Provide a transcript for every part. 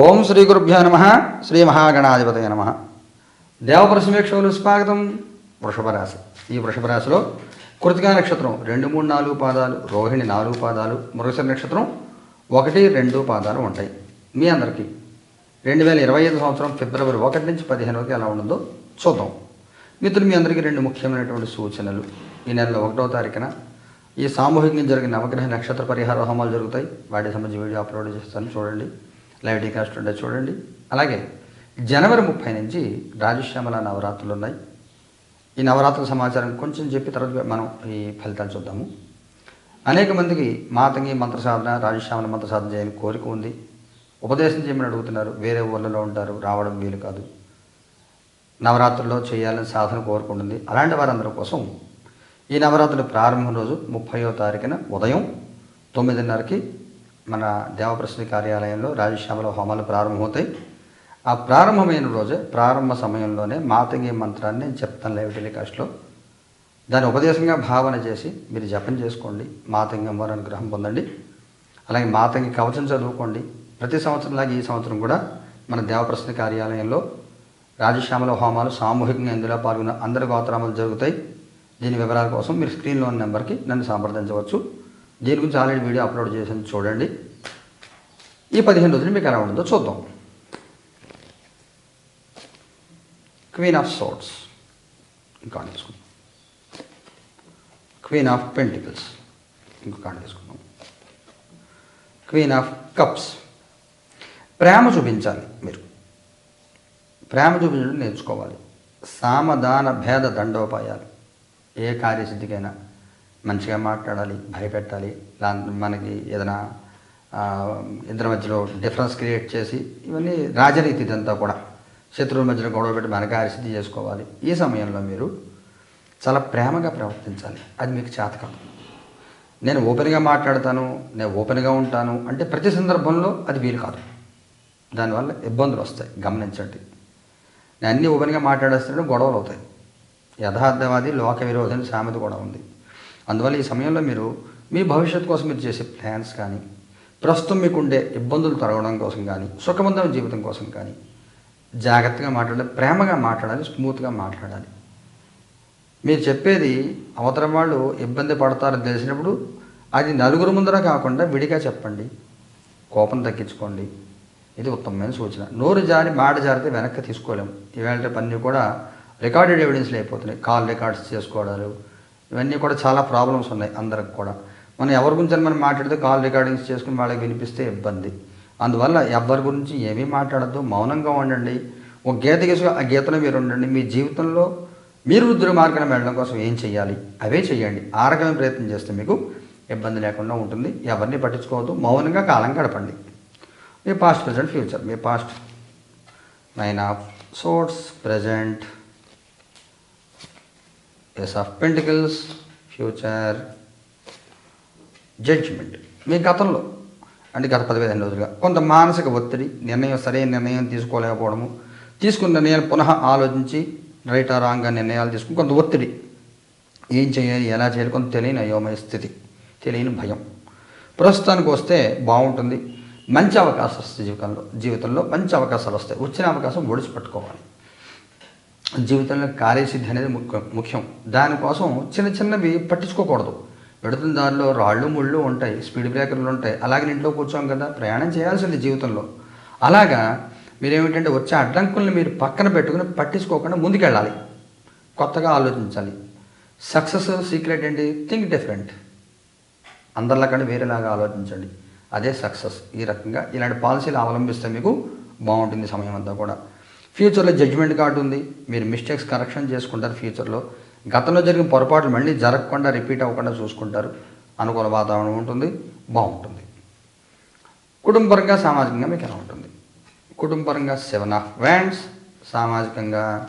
ఓం శ్రీ గురుభ్యో నమ శ్రీ మహాగణాధిపతయ నమ. దేవపరసమీక్షకులు స్వాగతం. వృషభరాశి. ఈ వృషభరాశిలో కృతికా నక్షత్రం రెండు మూడు నాలుగు పాదాలు రోహిణి నాలుగు పాదాలు మృగశిర నక్షత్రం ఒకటి రెండు పాదాలు ఉంటాయి. మీ అందరికీ రెండు వేల ఇరవై ఐదు సంవత్సరం ఫిబ్రవరి ఒకటి నుంచి పదిహేను వరకు ఎలా ఉండదో చూద్దాం. మిత్రులు మీ అందరికీ రెండు ముఖ్యమైనటువంటి సూచనలు. ఈ నెలలో ఒకటో తారీఖున ఈ సామూహికంగా జరిగిన నవగ్రహ నక్షత్ర పరిహార హోమాలు జరుగుతాయి. వాటి సంబంధించి వీడియో అప్లోడ్ చేస్తాను. చూడండి. లైవ్ టెలికాస్ట్ ఉండే చూడండి. అలాగే జనవరి ముప్పై నుంచి రాజశ్యామల నవరాత్రులు ఉన్నాయి. ఈ నవరాత్రుల సమాచారం కొంచెం చెప్పి తర్వాత మనం ఈ ఫలితాలు చూద్దాము. అనేక మందికి మాతంగి మంత్ర సాధన రాజశ్యామల మంత్ర సాధన చేయని కోరిక ఉంది. ఉపదేశం చేయమని అడుగుతున్నారు. వేరే ఊళ్ళలో ఉంటారు. రావడం వీలు కాదు. నవరాత్రుల్లో చేయాలని సాధన కోరుకుంటుంది. అలాంటి వారందరి కోసం ఈ నవరాత్రుల ప్రారంభం రోజు ముప్పయో తారీఖున ఉదయం తొమ్మిదిన్నరకి మన దేవప్రశ్న కార్యాలయంలో రాజశ్యామల హోమాలు ప్రారంభమవుతాయి. ఆ ప్రారంభమైన రోజే ప్రారంభ సమయంలోనే మాతంగి మంత్రాన్ని నేను చెప్తాను లైవ్ టెలికాస్ట్లో దాని ఉపదేశంగా భావన చేసి మీరు జపం చేసుకోండి మాతంగి అమ్మవారి అనుగ్రహం పొందండి. అలాగే మాతంగి కవచం చదువుకోండి. ప్రతి సంవత్సరంలాగా ఈ సంవత్సరం కూడా మన దేవప్రశ్న కార్యాలయంలో రాజశ్యామల హోమాలు సామూహికంగా ఇందులో పాల్గొన్న అందరి గోత్రామాలు జరుగుతాయి. దీని వివరాల కోసం మీరు స్క్రీన్లో ఉన్న నెంబర్కి నన్ను సంప్రదించవచ్చు. దీని గురించి ఆల్రెడీ వీడియో అప్లోడ్ చేసింది చూడండి. ఈ పదిహేను రోజులు మీకు ఎలా ఉంటుందో చూద్దాం. క్వీన్ ఆఫ్ సోట్స్ ఇంకా తీసుకుందాం. క్వీన్ ఆఫ్ పెంటికల్స్ ఇంకొక తీసుకుందాం. క్వీన్ ఆఫ్ కప్స్ ప్రేమ చూపించాలి మీరు. ప్రేమ చూపించడం నేర్చుకోవాలి. సామధాన భేద దండోపాయాలు. ఏ కార్యసిద్ధికైనా మంచిగా మాట్లాడాలి భయపెట్టాలి. లా మనకి ఏదైనా ఇద్దరి మధ్యలో డిఫరెన్స్ క్రియేట్ చేసి ఇవన్నీ రాజరీతి ఇదంతా కూడా. శత్రువుల మధ్యలో గొడవ పెట్టి మనకి అరిసిద్ధి చేసుకోవాలి. ఈ సమయంలో మీరు చాలా ప్రేమగా ప్రవర్తించాలి. అది మీకు చేతకం. నేను ఓపెన్గా మాట్లాడతాను నేను ఓపెన్గా ఉంటాను అంటే ప్రతి సందర్భంలో అది వీలు కాదు. దానివల్ల ఇబ్బందులు వస్తాయి. గమనించండి. నేను అన్నీ ఓపెన్గా మాట్లాడేస్తున్నాడు గొడవలు అవుతాయి. యథార్థవాది లోక విరోధి సామెత కూడా ఉంది. అందువల్ల ఈ సమయంలో మీరు మీ భవిష్యత్తు కోసం మీరు చేసే ప్లాన్స్ కానీ ప్రస్తుతం మీకు ఉండే ఇబ్బందులు తొలగడం కోసం కానీ సుఖవంతమైన జీవితం కోసం కానీ జాగ్రత్తగా మాట్లాడాలి ప్రేమగా మాట్లాడాలి స్మూత్గా మాట్లాడాలి. మీరు చెప్పేది అవతల వాళ్ళు ఇబ్బంది పడతారని తెలిసినప్పుడు అది నలుగురు ముందర కాకుండా విడిగా చెప్పండి కోపం తగ్గించుకోండి. ఇది ఉత్తమమైన సూచన. నోరు జారి మాట జారితే వెనక్కి తీసుకోలేము ఇవాళ రేపు అన్నీ కూడా రికార్డెడ్ ఎవిడెన్స్లు అయిపోతున్నాయి. కాల్ రికార్డ్స్ చేసుకోవడాలు ఇవన్నీ కూడా చాలా ప్రాబ్లమ్స్ ఉన్నాయి అందరికి కూడా. మనం ఎవరి గురించి మనం మాట్లాడితే కాల్ రికార్డింగ్స్ చేసుకుని వాళ్ళకి వినిపిస్తే ఇబ్బంది. అందువల్ల ఎవరి గురించి ఏమీ మాట్లాడద్దు మౌనంగా ఉండండి. ఒక గీత గీసు ఆ గీతలో మీరు ఉండండి. మీ జీవితంలో మీరు వృద్ధుల మార్గం వెళ్ళడం కోసం ఏం చేయాలి అవే చేయండి ఆ రకమైన ప్రయత్నం చేస్తే మీకు ఇబ్బంది లేకుండా ఉంటుంది. ఎవరిని పట్టించుకోవద్దు. మౌనంగా కాలం గడపండి. మీ past present future me past nine of swords present ace of pentacles future judgement మీ గతంలో అంటే గత పదిహేను రోజులుగా కొంత మానసిక ఒత్తిడి నిర్ణయం సరైన నిర్ణయం తీసుకోలేకపోవడము తీసుకున్న నిర్ణయాలు పునః ఆలోచించి రైట్ ఆ రాంగ్గా నిర్ణయాలు తీసుకుని కొంత ఒత్తిడి. ఏం చేయాలి ఎలా చేయాలి కొంత తెలియని అయోమయ స్థితి తెలియని భయం. ప్రస్తుతానికి వస్తే బాగుంటుంది. మంచి అవకాశం వస్తాయి జీవితంలో జీవితంలో మంచి అవకాశాలు వస్తాయి. వచ్చిన అవకాశం ఒడిసి పట్టుకోవాలి. జీవితంలో కార్యసిద్ధి అనేది ముఖ్యం ముఖ్యం. దానికోసం చిన్న చిన్నవి పట్టించుకోకూడదు. పెడుతున్న దారిలో రాళ్ళు ముళ్ళు ఉంటాయి స్పీడ్ బ్రేకర్లు ఉంటాయి. అలాగే ఇంట్లో కూర్చోం కదా ప్రయాణం చేయాల్సింది జీవితంలో. అలాగా మీరేమిటంటే వచ్చే అడ్డంకుల్ని మీరు పక్కన పెట్టుకుని పట్టించుకోకుండా ముందుకెళ్ళాలి. కొత్తగా ఆలోచించాలి. సక్సెస్ సీక్రెట్ ఏంటి? Think different. అందరిలాకంటే వేరేలాగా ఆలోచించండి. అదే సక్సెస్. ఈ రకంగా ఇలాంటి పాలసీలు అవలంబిస్తే మీకు బాగుంటుంది సమయం అంతా కూడా. ఫ్యూచర్లో జడ్జిమెంట్ కార్డు ఉంది. మీరు మిస్టేక్స్ కరెక్షన్ చేసుకుంటారు ఫ్యూచర్లో. గతంలో జరిగిన పొరపాట్లు మళ్ళీ జరగకుండా రిపీట్ అవ్వకుండా చూసుకుంటారు. అనుకూల వాతావరణం ఉంటుంది. బాగుంటుంది. కుటుంబపరంగా సామాజికంగా మీకు ఎలా ఉంటుంది? కుటుంబపరంగా సెవెన్ ఆఫ్ వ్యాండ్స్ సామాజికంగా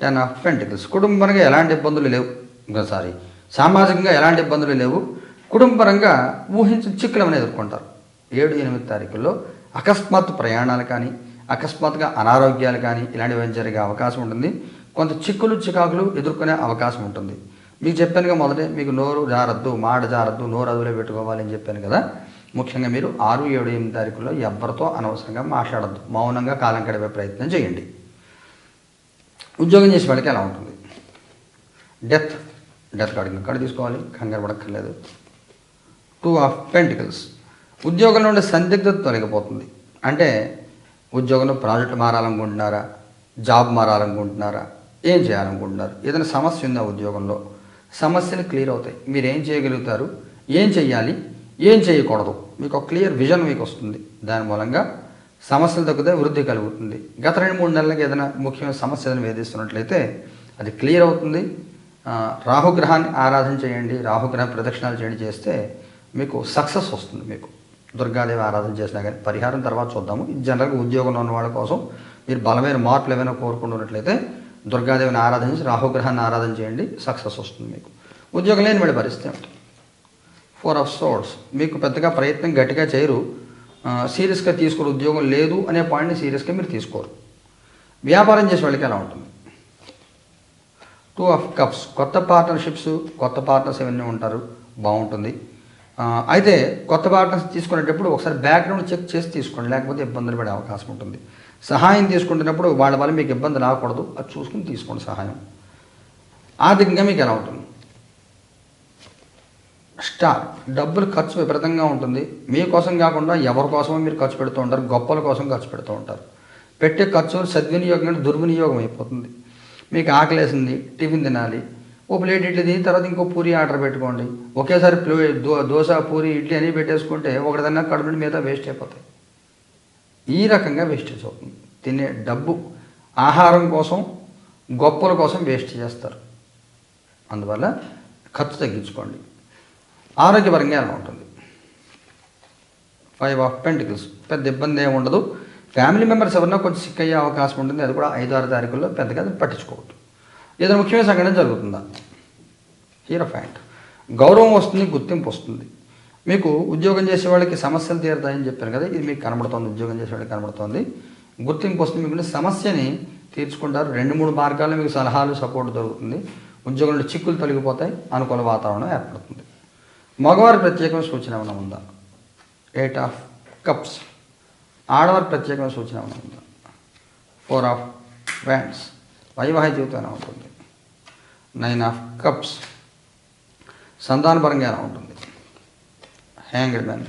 టెన్ ఆఫ్ పెంటికల్స్. కుటుంబపరంగా ఎలాంటి ఇబ్బందులు లేవు. ఇంకోసారి సామాజికంగా ఎలాంటి ఇబ్బందులు లేవు. కుటుంబపరంగా ఊహించిన చిక్కులను ఎదుర్కొంటారు. ఏడు ఎనిమిది తారీఖుల్లో అకస్మాత్తు ప్రయాణాలు కానీ అకస్మాత్తుగా అనారోగ్యాలు కానీ ఇలాంటివి జరిగే అవకాశం ఉంటుంది. కొంత చిక్కులు చికాకులు ఎదుర్కొనే అవకాశం ఉంటుంది. మీకు చెప్పానుగా మొదటే మీకు నోరు జారద్దు మాట జారద్దు నోరు అదుపులో పెట్టుకోవాలి అని చెప్పాను కదా. ముఖ్యంగా మీరు ఆరు ఏడు ఎనిమిది తారీఖుల్లో ఎవరితో అనవసరంగా మాట్లాడద్దు. మౌనంగా కాలం గడిపే ప్రయత్నం చేయండి. ఉద్యోగం చేసే వాళ్ళకి ఎలా ఉంటుంది? డెత్ డెత్ కార్డు ఇక్కడ తీసుకోవాలి కంగారు పడక్కర్లేదు. టూ ఆఫ్ పెంటికల్స్ ఉద్యోగంలో ఉండే సందిగ్ధత తొలగిపోతుంది. అంటే ఉద్యోగంలో ప్రాజెక్ట్ మారాలనుకుంటున్నారా? జాబ్ మారాలనుకుంటున్నారా? ఏం చేయాలనుకుంటున్నారు? ఏదైనా సమస్య ఉందా ఉద్యోగంలో? సమస్యలు క్లియర్ అవుతాయి. మీరు ఏం చేయగలుగుతారు? ఏం చేయాలి ఏం చేయకూడదు? మీకు ఒక క్లియర్ విజన్ మీకు వస్తుంది. దాని మూలంగా సమస్యలు తగ్గితే వృద్ధి కలుగుతుంది. గత రెండు మూడు నెలలకు ఏదైనా ముఖ్యమైన సమస్య ఏదైనా వేధిస్తున్నట్లయితే అది క్లియర్ అవుతుంది. రాహుగ్రహాన్ని ఆరాధన చేయండి రాహుగ్రహ ప్రదక్షిణాలు చేయండి చేస్తే మీకు సక్సెస్ వస్తుంది మీకు. దుర్గాదేవి ఆరాధన చేసినా కానీ పరిహారం తర్వాత చూద్దాము. జనరల్గా ఉద్యోగంలో ఉన్న వాళ్ళ కోసం మీరు బలమైన మార్పులు ఏమైనా కోరుకుంటున్నట్లయితే దుర్గాదేవిని ఆరాధించి రాహుగ్రహాన్ని ఆరాధన చేయండి సక్సెస్ వస్తుంది మీకు. ఉద్యోగం లేని వాడి పరిస్థితి ఏమిటి? ఫోర్ ఆఫ్ సోర్స్ మీకు పెద్దగా ప్రయత్నం గట్టిగా చేయరు. సీరియస్గా తీసుకోరు ఉద్యోగం లేదు అనే పాయింట్ని సీరియస్గా మీరు తీసుకోరు. వ్యాపారం చేసే వాళ్ళకి ఎలా ఉంటుంది? టూ ఆఫ్ కప్స్ కొత్త పార్ట్నర్షిప్స్ కొత్త పార్ట్నర్స్ ఇవన్నీ ఉంటారు. బాగుంటుంది. అయితే కొత్త పార్ట్నర్స్ తీసుకునేటప్పుడు ఒకసారి బ్యాక్గ్రౌండ్ చెక్ చేసి తీసుకోండి లేకపోతే ఇబ్బందులు పడే అవకాశం ఉంటుంది. సహాయం తీసుకుంటున్నప్పుడు వాళ్ళ వల్ల మీకు ఇబ్బంది రాకూడదు అది చూసుకుని తీసుకోండి సహాయం. ఆర్థికంగా మీకు ఎలా ఉంటుంది? స్టార్ డబ్బులు ఖర్చు విపరీతంగా ఉంటుంది. మీకోసం కాకుండా ఎవరి కోసమో మీరు ఖర్చు పెడుతూ ఉంటారు గొప్పల కోసం ఖర్చు పెడుతూ ఉంటారు. పెట్టే ఖర్చు సద్వినియోగం అంటే దుర్వినియోగం అయిపోతుంది. మీకు ఆకలేసింది టిఫిన్ తినాలి ఓ ప్లేట్ ఇడ్లీ తిని తర్వాత ఇంకో పూరి ఆర్డర్ పెట్టుకోండి. ఒకేసారి ప్లే దో దోశ పూరి ఇడ్లీ అని పెట్టేసుకుంటే ఒకటిదన్నా కడుపు నిండా మిగతా వేస్ట్ అయిపోతాయి. ఈ రకంగా వేస్టేజ్ అవుతుంది తినే డబ్బు ఆహారం కోసం గొప్పల కోసం వేస్ట్ చేస్తారు. అందువల్ల ఖర్చు తగ్గించుకోండి. ఆరోగ్యపరంగా ఎలా ఉంటుంది? ఫైవ్ ఆఫ్ పెంటికల్స్ పెద్ద ఇబ్బంది ఏమి ఉండదు. ఫ్యామిలీ మెంబర్స్ ఎవరన్నా కొంచెం సిక్ అయ్యే అవకాశం ఉంటుంది. అది కూడా ఐదు ఆరు తారీఖుల్లో పెద్దగా పట్టించుకోవద్దు. ఏదైనా ముఖ్యమైన సంఘటన జరుగుతుందా? హీరో ఫ్యాంట్ గౌరవం వస్తుంది గుర్తింపు వస్తుంది. మీకు ఉద్యోగం చేసే వాళ్ళకి సమస్యలు తీరుతాయని చెప్పాను కదా ఇది మీకు కనబడుతోంది ఉద్యోగం చేసే వాళ్ళకి కనబడుతోంది. గుర్తింపు వస్తుంది మీకు సమస్యని తీర్చుకుంటారు. రెండు మూడు మార్గాల్లో మీకు సలహాలు సపోర్ట్ దొరుకుతుంది. ఉద్యోగంలో చిక్కులు తొలగిపోతాయి అనుకూల వాతావరణం ఏర్పడుతుంది. మగవారి ప్రత్యేకమైన సూచన ఏమైనా ఉందా? ఎయిట్ ఆఫ్ కప్స్ ఆడవారి ప్రత్యేకమైన సూచన ఏమైనా ఉందా? ఫోర్ ఆఫ్ వ్యాండ్స్ వైవాహిక జీవితం ఉంటుంది నైన్ ఆఫ్ కప్స్ సంతానపరంగా ఎలా ఉంటుంది? హ్యాంగ్డ్ మ్యాన్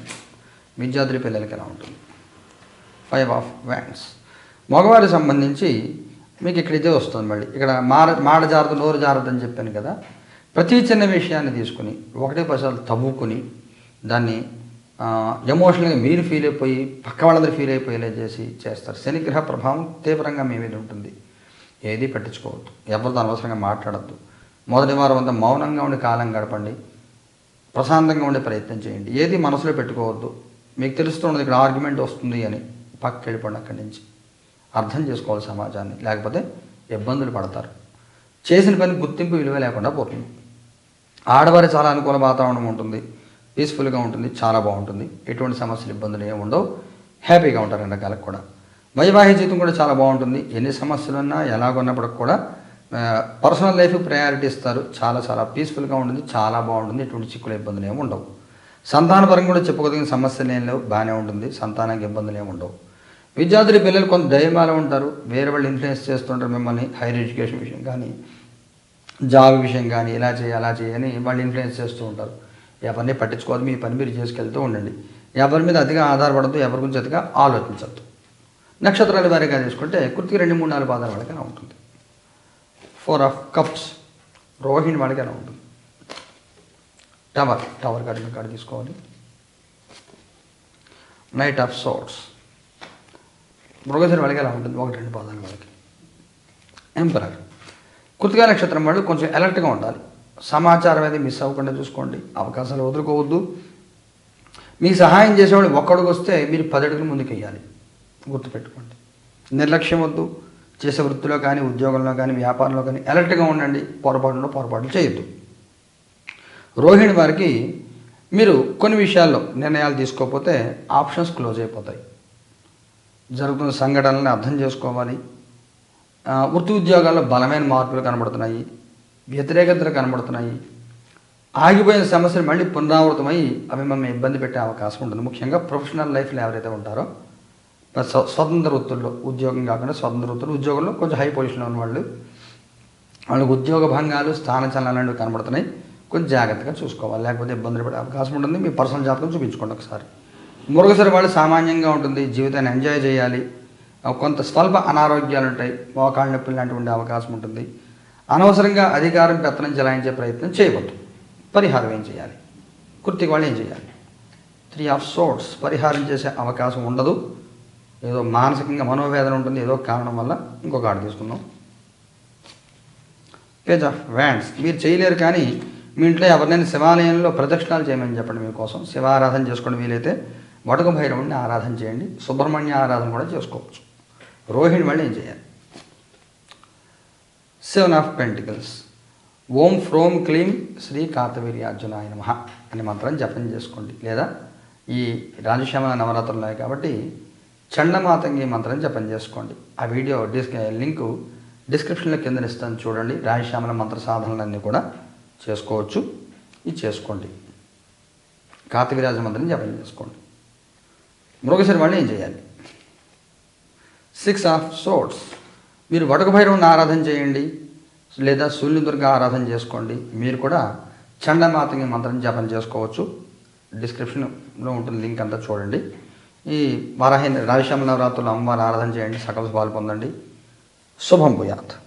విద్యార్థుల పిల్లలకి ఎలా ఉంటుంది? ఫైవ్ ఆఫ్ వ్యాండ్స్ మగవారికి సంబంధించి మీకు ఇక్కడ ఇదే వస్తుంది మళ్ళీ. ఇక్కడ మాడ మాడ జాగ్రత్త నోరు జాగ్రత్త అని చెప్పాను కదా. ప్రతి చిన్న విషయాన్ని తీసుకుని ఒకటే పసాలు తవ్వుకుని దాన్ని ఎమోషనల్గా మీరు ఫీల్ అయిపోయి పక్క వాళ్ళందరూ ఫీల్ అయిపోయేలా చేసి చేస్తారు. శనిగ్రహ ప్రభావం తీవ్రంగా మీ మీద ఉంటుంది. ఏది పెట్టించుకోవద్దు. ఎవరితో అనవసరంగా మాట్లాడద్దు. మొదటి వారం అంతా మౌనంగా ఉండి కాలం గడపండి. ప్రశాంతంగా ఉండే ప్రయత్నం చేయండి. ఏది మనసులో పెట్టుకోవద్దు. మీకు తెలుస్తున్నది ఇక్కడ ఆర్గ్యుమెంట్ వస్తుంది అని పక్క వెళ్ళిపోండి అక్కడి నుంచి. అర్థం చేసుకోవాలి సమాజాన్ని. లేకపోతే ఇబ్బందులు పడతారు. చేసిన పని గుర్తింపు విలువ లేకుండా పోతుంది. ఆడవారి చాలా అనుకూల వాతావరణం ఉంటుంది. పీస్ఫుల్గా ఉంటుంది. చాలా బాగుంటుంది. ఎటువంటి సమస్యలు ఇబ్బందులు ఏమి ఉండవు. హ్యాపీగా ఉంటారు ఎండాకాలకు కూడా. వైవాహిక జీవితం కూడా చాలా బాగుంటుంది. ఎన్ని సమస్యలున్నా ఎలాగొన్నప్పటికి కూడా పర్సనల్ లైఫ్ ప్రయారిటీ ఇస్తారు. చాలా చాలా పీస్ఫుల్గా ఉంటుంది. చాలా బాగుంటుంది. ఎటువంటి చిక్కుల ఇబ్బందులు ఏమి ఉండవు. సంతానపరంగా కూడా చెప్పుకోదగిన సమస్యలు ఏం లేవు. బాగానే ఉంటుంది. సంతానానికి ఇబ్బందులు ఏమి ఉండవు. విద్యార్థుల పిల్లలు కొంత ధైర్యాలు ఉంటారు. వేరే వాళ్ళు ఇన్ఫ్లుయెన్స్ చేస్తుంటారు మిమ్మల్ని. హైయర్ ఎడ్యుకేషన్ విషయం కానీ జాబ్ విషయం కానీ ఇలా చేయి అలా చేయని వాళ్ళు ఇన్ఫ్లుయెన్స్ చేస్తూ ఉంటారు. ఎవరిని పట్టించుకోవద్దు. మీ పని మీరు చేసుకెళ్తూ ఉండండి. ఎవరి మీద అతిగా ఆధారపడద్దు. ఎవరి గురించి అతిగా ఆలోచించద్దు. నక్షత్రాల వారిగా తీసుకుంటే కుర్తికి రెండు మూడు నాలుగు పాదాల వాళ్ళకి ఎలా ఉంటుంది. ఫోర్ ఆఫ్ కప్స్ రోహిణి వాళ్ళకి ఎలా ఉంటుంది టవర్ టవర్ కార్డు కార్డు తీసుకోవాలి. నైట్ ఆఫ్ సోట్స్ మృగశిర వాళ్ళకి ఎలా ఉంటుంది. ఒకటి రెండు పాదాల వాళ్ళకి ఎంపరర్ కృతికా నక్షత్రం వాళ్ళు కొంచెం అలర్ట్గా ఉండాలి. సమాచారం అనేది మిస్ అవ్వకుండా చూసుకోండి. అవకాశాలు వదులుకోవద్దు. మీ సహాయం చేసేవాళ్ళు ఒక్కడికి వస్తే మీరు పది అడుగులు ముందుకు వెయ్యాలి గుర్తుపెట్టుకోండి. నిర్లక్ష్యం వద్దు చేసే వృత్తిలో కానీ ఉద్యోగంలో కానీ వ్యాపారంలో కానీ అలర్ట్గా ఉండండి పొరపాటులో పొరపాట్లు చేయొద్దు. రోహిణి వారికి మీరు కొన్ని విషయాల్లో నిర్ణయాలు తీసుకోకపోతే ఆప్షన్స్ క్లోజ్ అయిపోతాయి. జరుగుతున్న సంఘటనలను అర్థం చేసుకోవాలి. వృత్తి ఉద్యోగాల్లో బలమైన మార్పులు కనబడుతున్నాయి వ్యతిరేకతలు కనబడుతున్నాయి. ఆగిపోయిన సమస్యలు మళ్ళీ పునరావృతమై అవి మమ్మల్ని ఇబ్బంది పెట్టే అవకాశం ఉంటుంది. ముఖ్యంగా ప్రొఫెషనల్ లైఫ్లో ఎవరైతే ఉంటారో స్వతంత్ర వృత్తుల్లో ఉద్యోగం కాకుండా స్వతంత్ర వృత్తులు ఉద్యోగంలో కొంచెం హై పొజిషన్లో ఉన్న వాళ్ళు వాళ్ళకి ఉద్యోగ భంగాలు స్థానచలనాలు అనేవి కనబడుతున్నాయి. కొంచెం జాగ్రత్తగా చూసుకోవాలి. లేకపోతే ఇబ్బందులు పడే అవకాశం ఉంటుంది. మీ పర్సనల్ జాతకం చూపించుకోండి ఒకసారి. మరొకసారి వాళ్ళు సామాన్యంగా ఉంటుంది. జీవితాన్ని ఎంజాయ్ చేయాలి. కొంత స్వల్ప అనారోగ్యాలు ఉంటాయి. మోకాళ్ళ నొప్పులు లాంటివి ఉండే అవకాశం ఉంటుంది. అనవసరంగా అధికారం పెత్తనం చెలాయించే ప్రయత్నం చేయవద్దు. పరిహారం ఏం చేయాలి? కుర్తికి వాళ్ళు ఏం చేయాలి? త్రీ ఆఫ్ సోర్ట్స్ పరిహారం చేసే అవకాశం ఉండదు. ఏదో మానసికంగా మనోవేదన ఉంటుంది ఏదో కారణం వల్ల ఇంకొక కార్డు తీసుకుందాం. పేజ్ ఆఫ్ వ్యాండ్స్ మీరు చేయలేరు కానీ మీ ఇంట్లో ఎవరినైనా శివాలయంలో ప్రదక్షిణాలు చేయమని చెప్పండి మీకోసం శివారాధన చేసుకోండి వీలైతే. వడక భైరవుడిని ఆరాధన చేయండి. సుబ్రహ్మణ్య ఆరాధన కూడా చేసుకోవచ్చు. రోహిణి వాళ్ళు ఏం చేయాలి? సెవెన్ ఆఫ్ పెంటికల్స్ ఓం ఫ్రోం క్లీం శ్రీ కార్తవీర్యార్జునాయ నమ అనే మంత్రం జపం చేసుకోండి. లేదా ఈ రాజశ్యామ నవరాత్రులు ఉన్నాయి కాబట్టి చండమాతంగి మంత్రం జపం చేసుకోండి. ఆ వీడియో డిస్ లింకు డిస్క్రిప్షన్లో కింద ఇస్తాను చూడండి. రాజశ్యామల మంత్ర సాధనలన్నీ కూడా చేసుకోవచ్చు. ఇది చేసుకోండి. కార్తవీరాజ మంత్రం జపం చేసుకోండి. మృగశిర వాళ్ళు ఏం చేయాలి? సిక్స్ ఆఫ్ సోట్స్ మీరు వడక భైరవుని ఆరాధన చేయండి. లేదా సూర్యదుర్గ ఆరాధన చేసుకోండి. మీరు కూడా చండమాతంగి మంత్రం జపం చేసుకోవచ్చు. డిస్క్రిప్షన్లో ఉంటుంది లింక్ అంతా చూడండి. ఈ వారాహి రాజశ్యామ నవరాత్రులు అమ్మవారి ఆరాధన చేయండి సకల శుభాలు పొందండి. శుభం భూయాత్.